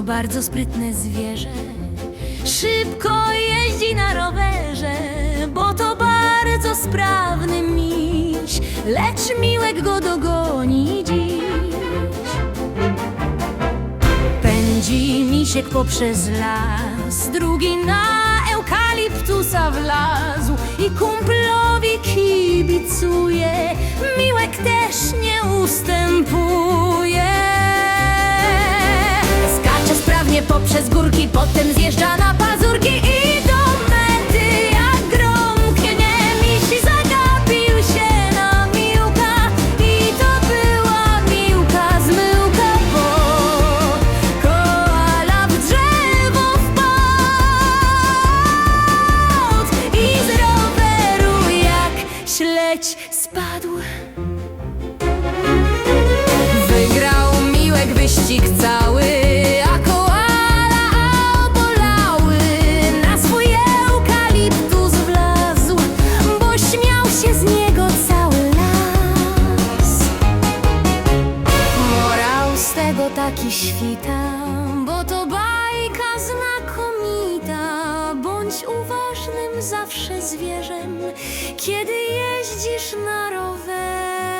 To bardzo sprytne zwierzę. Szybko jeździ na rowerze, bo to bardzo sprawny miś. Lecz miłek go dogoni dziś. Pędzi misiek poprzez las, drugi na eukaliptusa wlazł i kumplowi kibicuje. Miłek też nie ustępuje. Potem zjeżdża na pazurki i do mety jak grom knie. Miś zagapił się na Miłka i to była Miłka zmyłka, bo koala w drzewo wpadł i z roweru jak śledź spadł. Wygrał Miłek wyścig cały, świta, bo to bajka znakomita. Bądź uważnym zawsze zwierzem, kiedy jeździsz na rowerze.